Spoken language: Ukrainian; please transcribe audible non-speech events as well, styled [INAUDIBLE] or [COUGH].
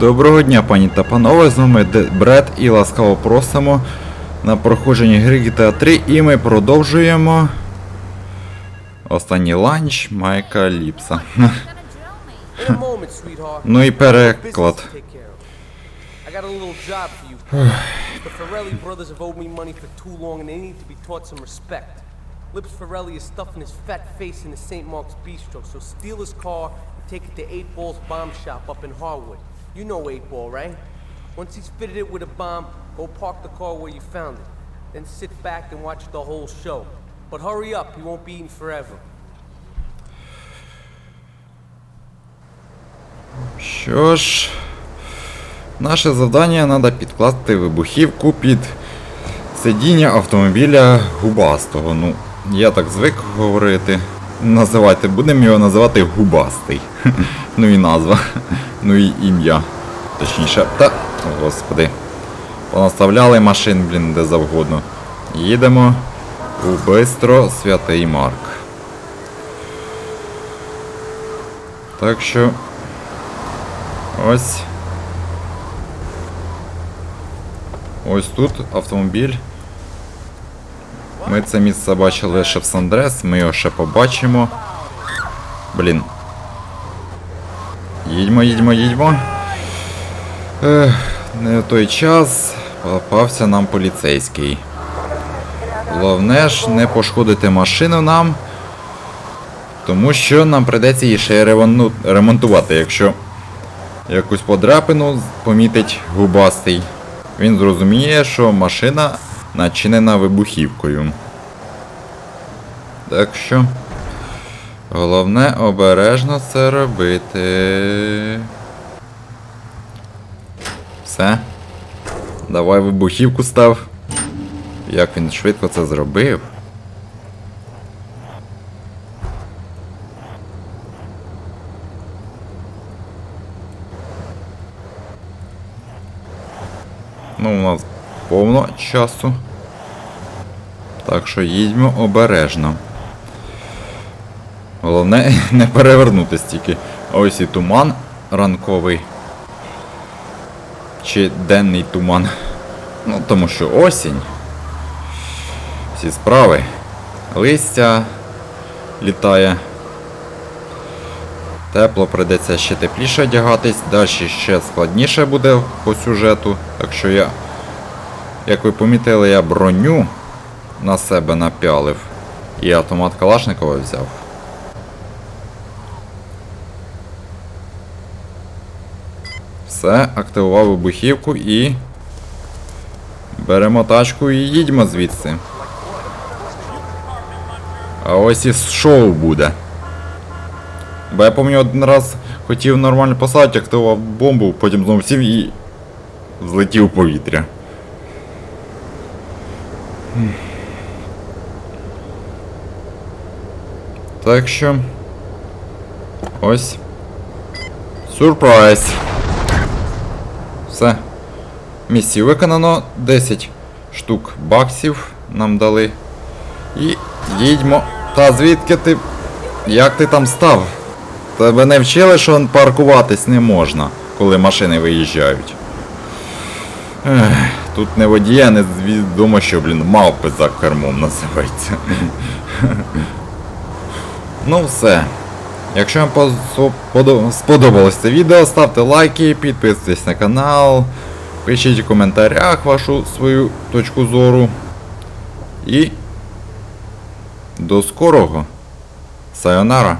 Доброго дня, пані та панове, з вами Бред і ласкаво просимо на проходження гри GTA 3 і ми продовжуємо останній ланч Майка Ліпса. Ну і переклад. to take care of. I got a little job for you. the Ferrelli brothers have owed me money for too long and they need to be taught some respect. Lips Ferrelli is stuffing his fat face in the St. Mark's Bistro, so steal his car and take it to 8 Ball's bomb shop up in Harwood. You know 8 Ball, right? Once he's fitted it with a bomb, go park the car where you found it. Then sit back and watch the whole show. But hurry up, he won't be eating forever. Що ж, наше завдання треба підкласти вибухівку під сидіння автомобіля губастого. Ну, я так звик говорити. Називайте, будемо його називати губастий. [LAUGHS] Ну і назва. Ну і ім'я. Точніше. Та, господи. Понаставляли машин, блін, де завгодно. Їдемо у бистро Святий Марк. Так що. Ось. Ось тут автомобіль. Ми це місце бачили ще в Сандрес, ми його ще побачимо. Блін. Їдьмо, їдьмо, їдьмо. Ех, не в той час попався нам поліцейський. Головне ж не пошкодити машину нам. Тому що нам придеться її ще ремонтувати, якщо якусь подряпину помітить губастий. Він зрозуміє, що машина начинена вибухівкою. Так що. Головне обережно це робити. Все. Давай вибухівку став. Як він швидко це зробив. Ну, у нас повно часу. Так що їдьмо обережно. Головне [LAUGHS] не перевернутись тільки. Ось і туман ранковий. Чи денний туман. Ну, тому що осінь. Всі справи. Листя літає. Тепло прийдеться ще тепліше одягатись, далі ще складніше буде по сюжету. Так що я, як ви помітили, я броню на себе напялив і автомат Калашникова взяв. Все, активував вибухівку і. Беремо тачку і їдьмо звідси. А ось і шоу буде. Бо я пам'ятаю один раз хотів нормально посадити, активував бомбу, потім знову сів і злетів у повітря. Так що. Ось. Сюрприз. Все. Місію виконано. 10 штук баксів нам дали. І їдьмо. Та звідки ти. Як ти там став? Тебе не вчили, що паркуватись не можна, коли машини виїжджають. Ех, тут не водія, не відомо, що, блін, мавпи за кермом називається. Ну все. Якщо вам сподобалось це відео, ставте лайки, підписуйтесь на канал, пишіть у коментарях вашу свою точку зору. І до скорого! Сайонара!